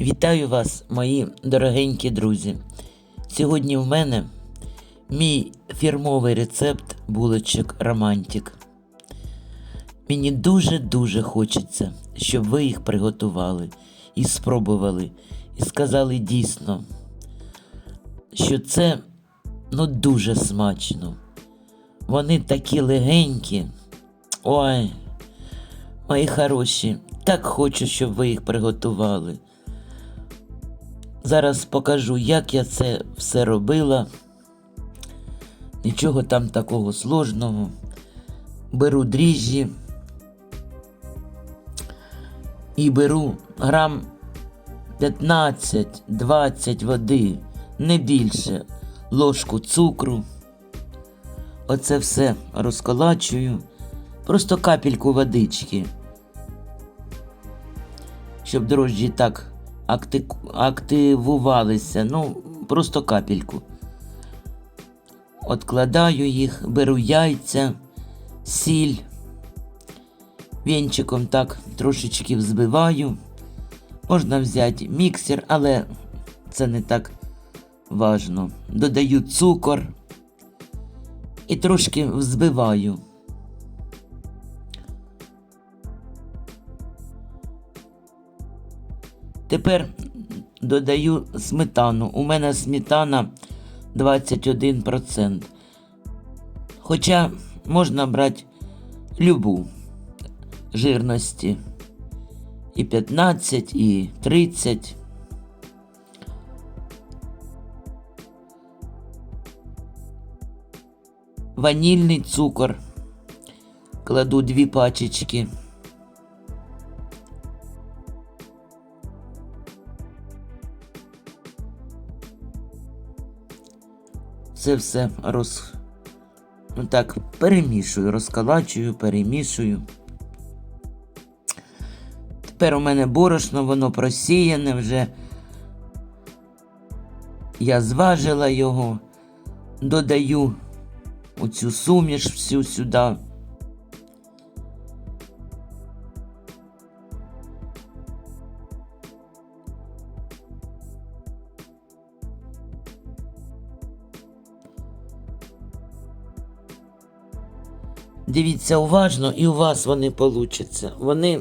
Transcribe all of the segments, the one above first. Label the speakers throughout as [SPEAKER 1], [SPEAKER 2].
[SPEAKER 1] Вітаю вас, мої дорогенькі друзі. Сьогодні в мене мій фірмовий рецепт булочок Романтик. Мені дуже-дуже хочеться, щоб ви їх приготували і спробували, і сказали дійсно, що це ну дуже смачно. Вони такі легенькі. Ой, мої хороші, так хочу, щоб ви їх приготували. Зараз покажу, як я це все робила. Нічого там такого сложного. Беру дріжджі і беру грам 15-20 води, не більше, ложку цукру. Оце все розколачую, просто капельку водички, щоб дрожджі так акти- активувалися, ну, просто капельку. Откладаю їх, беру яйця, сіль, вінчиком так трошечки взбиваю. Можна взяти міксер, але це не так важно. Додаю цукор і трошки взбиваю. Тепер додаю сметану. У мене сметана 21%. Хоча можна брати любу жирності. І 15, і 30. Ванільний цукор. Кладу дві пачечки. Це все роз... ну так, перемішую, розкалачую, перемішую. Тепер у мене борошно, воно просіяне вже. Я зважила його, додаю оцю суміш всю сюди. Дивіться уважно, і у вас вони получаться. Вони.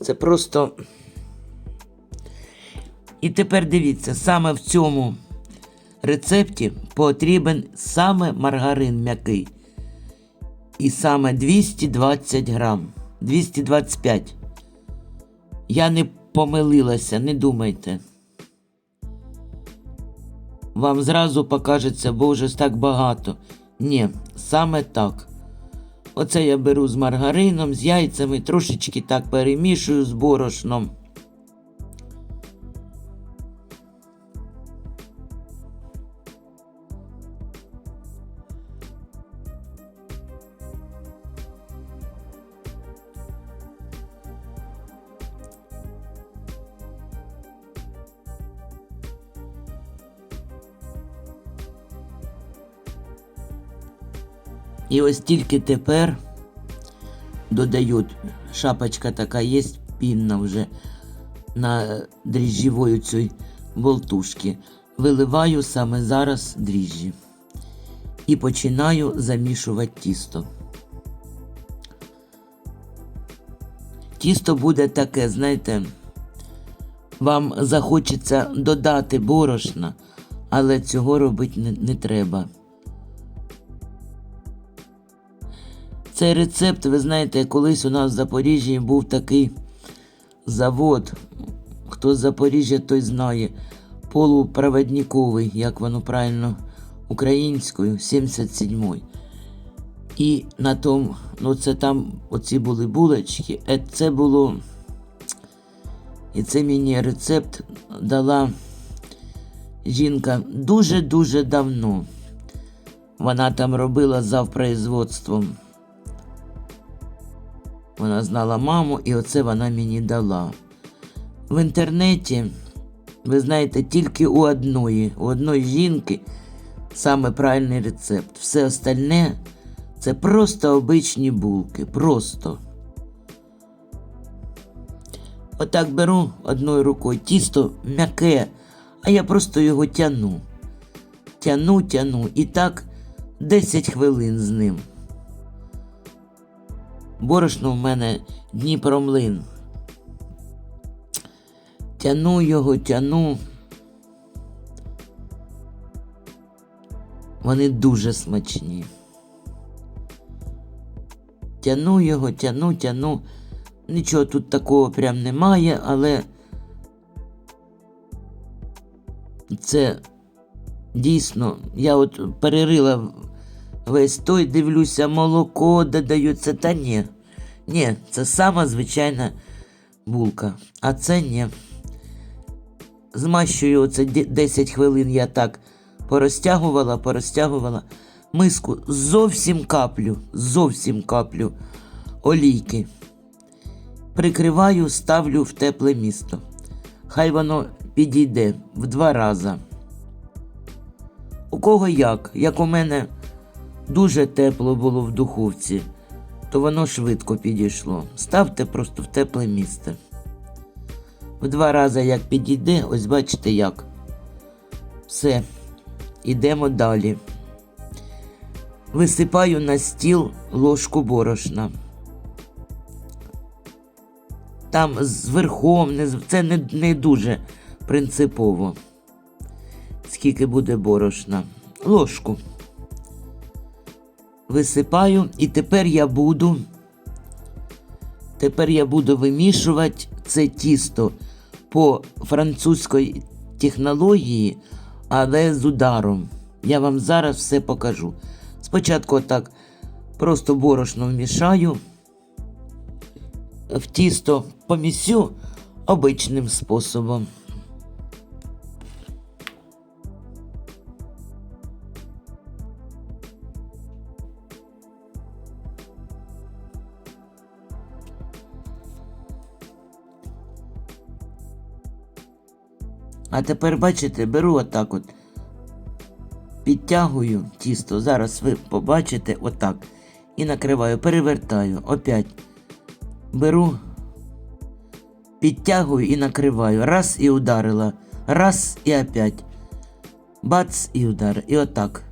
[SPEAKER 1] Це просто. І тепер дивіться, саме в цьому рецепті потрібен саме маргарин м'який. І саме 220 грам. 225. Я не помилилася, не думайте. Вам зразу покажеться, боже, ж так багато. Ні, саме так. Оце я беру з маргарином, з яйцями, трошечки так перемішую з борошном. І ось тільки тепер додають, шапочка така є, пінна вже на дріжджівої цій болтушки. Виливаю саме зараз дріжджі. І починаю замішувати тісто. Тісто буде таке, знаєте, вам захочеться додати борошна, але цього робити не, не треба. Цей рецепт, ви знаєте, колись у нас в Запоріжжі був такий завод. Хто з Запоріжжя, той знає. Полупроводниковий, як воно правильно українською, 77-й. І на тому, ну це там оці були булочки. Е, Це було. І це мені рецепт дала жінка дуже-дуже давно. Вона там робила завпроизводством. Вона знала маму, і оце вона мені дала. В інтернеті, ви знаєте, тільки у одної, у одної жінки саме правильний рецепт. Все остальне це просто обичні булки. Просто. Отак беру одною рукою, тісто м'яке, а я просто його тяну. Тяну, тяну. І так 10 хвилин з ним. Борошно в мене Дніпромлин. Тяну його, тяну. Вони дуже смачні. Тяну його, тяну, тяну. Нічого тут такого прям немає, але це дійсно, я от перерила весь той, дивлюся, молоко додаються, та ні. Ні, це сама звичайна булка. А це ні. Змащую оце 10 хвилин я так порозтягувала, порозтягувала. Миску зовсім каплю, зовсім каплю олійки. Прикриваю, ставлю в тепле місто. Хай воно підійде в два рази. У кого як? Як у мене дуже тепло було в духовці, то воно швидко підійшло. Ставте просто в тепле місце. В два рази як підійде, ось бачите як. Все, ідемо далі. Висипаю на стіл ложку борошна. Там з верхом, це не, не дуже принципово. Скільки буде борошна. Ложку. Висипаю, і тепер я буду. Тепер я буду вимішувати це тісто по французькій технології, але з ударом. Я вам зараз все покажу. Спочатку так просто борошно вмішаю, в тісто помісю обичним способом. А тепер, бачите, беру отак от. Підтягую тісто. Зараз ви побачите отак. І накриваю, перевертаю. Опять. Беру, підтягую і накриваю. Раз і ударила. Раз і опять. Бац і удар. І отак.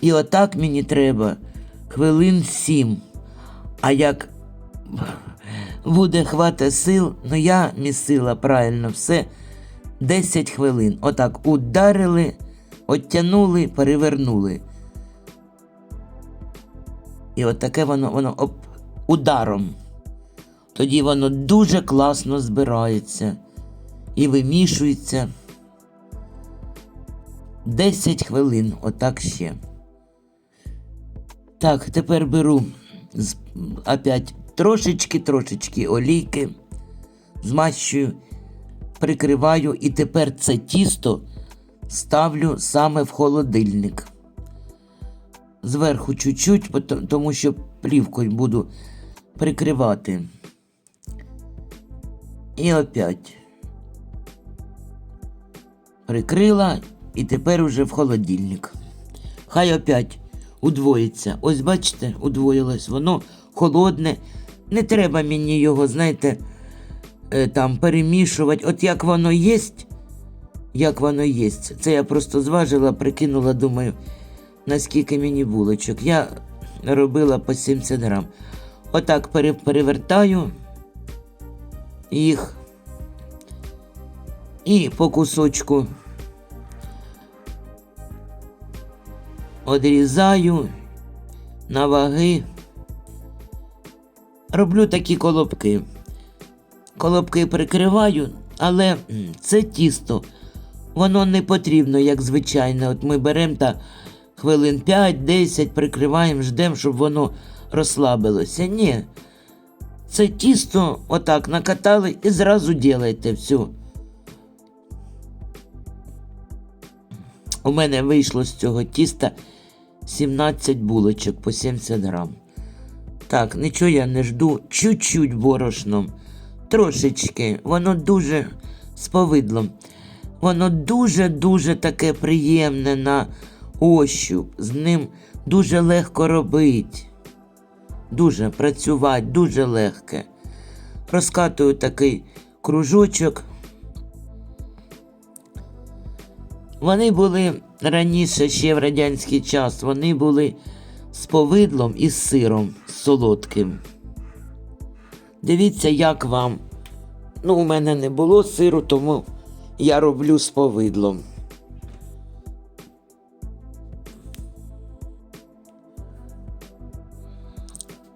[SPEAKER 1] І отак мені треба хвилин сім. А як буде хвата сил, ну я місила правильно все. 10 хвилин. Отак ударили, оттянули, перевернули. І от таке воно, воно оп, ударом. Тоді воно дуже класно збирається і вимішується. 10 хвилин, отак ще. Так, тепер беру опять трошечки-трошечки олійки, змащую, прикриваю і тепер це тісто ставлю саме в холодильник. Зверху чуть-чуть, тому що плівкою буду прикривати. І опять прикрила і тепер уже в холодильник. Хай опять удвоїться. Ось бачите, удвоїлось. Воно холодне. Не треба мені його, знаєте, там перемішувати. От як воно єсть, як воно єсть. Це я просто зважила, прикинула, думаю, наскільки мені булочок. Я робила по 70 грам. Отак перевертаю їх і по кусочку одрізаю на ваги. Роблю такі колобки. Колобки прикриваю, але це тісто, воно не потрібно, як звичайне. От ми беремо та хвилин 5-10, прикриваємо, ждемо, щоб воно розслабилося. Ні. Це тісто отак накатали і зразу ділайте все. У мене вийшло з цього тіста 17 булочок по 70 грам. Так, нічого я не жду. Чуть-чуть борошном. Трошечки. Воно дуже з повидлом. Воно дуже-дуже таке приємне на ощуп. З ним дуже легко робити. Дуже працювати, дуже легке. Розкатую такий кружочок. Вони були раніше, ще в радянський час, вони були з повидлом і з сиром солодким. Дивіться, як вам. Ну, у мене не було сиру, тому я роблю з повидлом.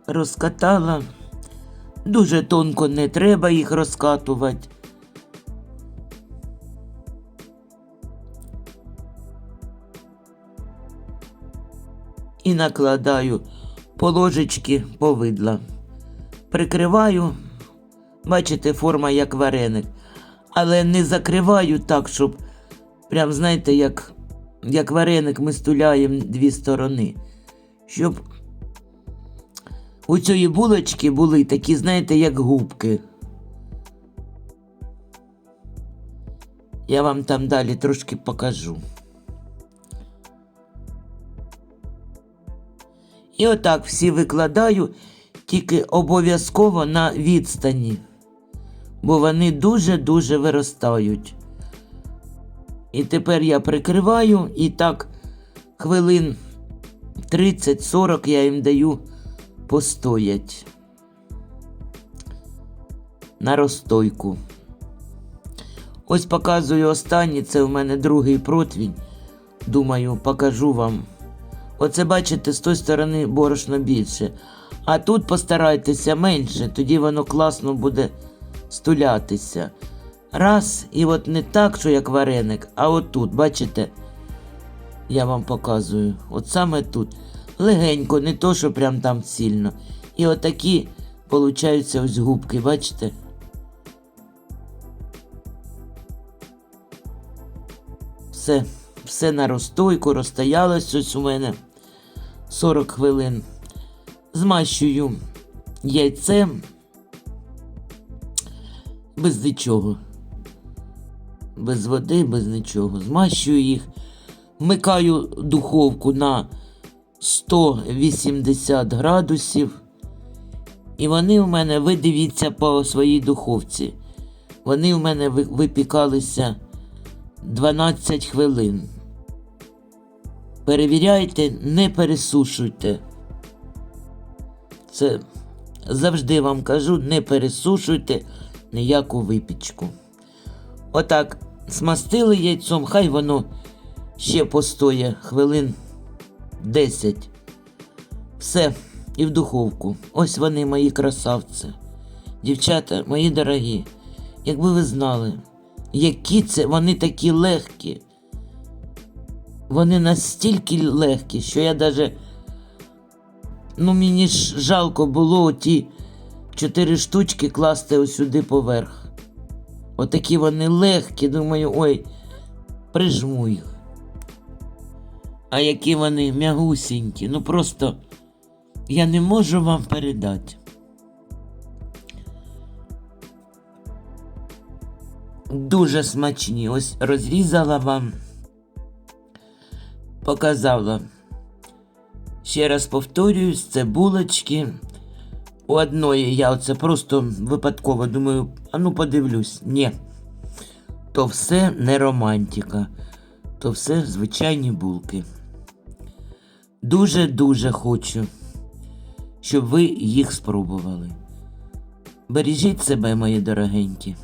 [SPEAKER 1] Розкатала. Дуже тонко не треба їх розкатувати. І накладаю по ложечки повидла. Прикриваю, бачите, форма як вареник. Але не закриваю так, щоб прям, знаєте, як, як вареник ми стуляємо дві сторони. Щоб у цієї булочки були такі, знаєте, як губки. Я вам там далі трошки покажу. І отак всі викладаю, тільки обов'язково на відстані, бо вони дуже-дуже виростають. І тепер я прикриваю і так хвилин 30-40 я їм даю постоять на розстойку. Ось показую останній, це в мене другий противень. Думаю, покажу вам. Оце бачите, з тої сторони борошно більше. А тут постарайтеся менше, тоді воно класно буде стулятися. Раз, і от не так, що як вареник, а отут, бачите? Я вам показую. От саме тут. Легенько, не то, що прям там сильно. І отакі получаються ось губки, бачите? Все, все на розстойку, розстоялось ось у мене 40 хвилин. Змащую яйцем без нічого. Без води, без нічого. Змащую їх, вмикаю духовку на 180 градусів. І вони у мене, ви дивіться по своїй духовці. Вони у мене випікалися 12 хвилин. Перевіряйте, не пересушуйте. Це завжди вам кажу, не пересушуйте ніяку випічку. Отак, смастили яйцом, хай воно ще постоє хвилин 10. Все, і в духовку. Ось вони, мої красавці. Дівчата, мої дорогі, якби ви знали, які це вони такі легкі. Вони настільки легкі, що я даже. Ну, мені ж жалко було ті чотири штучки класти сюди поверх. Отакі вони легкі, думаю, ой, прижму їх. А які вони м'ягусінькі, ну просто я не можу вам передати. Дуже смачні. Ось розрізала вам, показала. Ще раз повторююсь, це булочки. У одної я оце просто випадково думаю, а ну подивлюсь. Ні. То все не романтика, то все звичайні булки. Дуже-дуже хочу, щоб ви їх спробували. Бережіть себе, мої дорогенькі.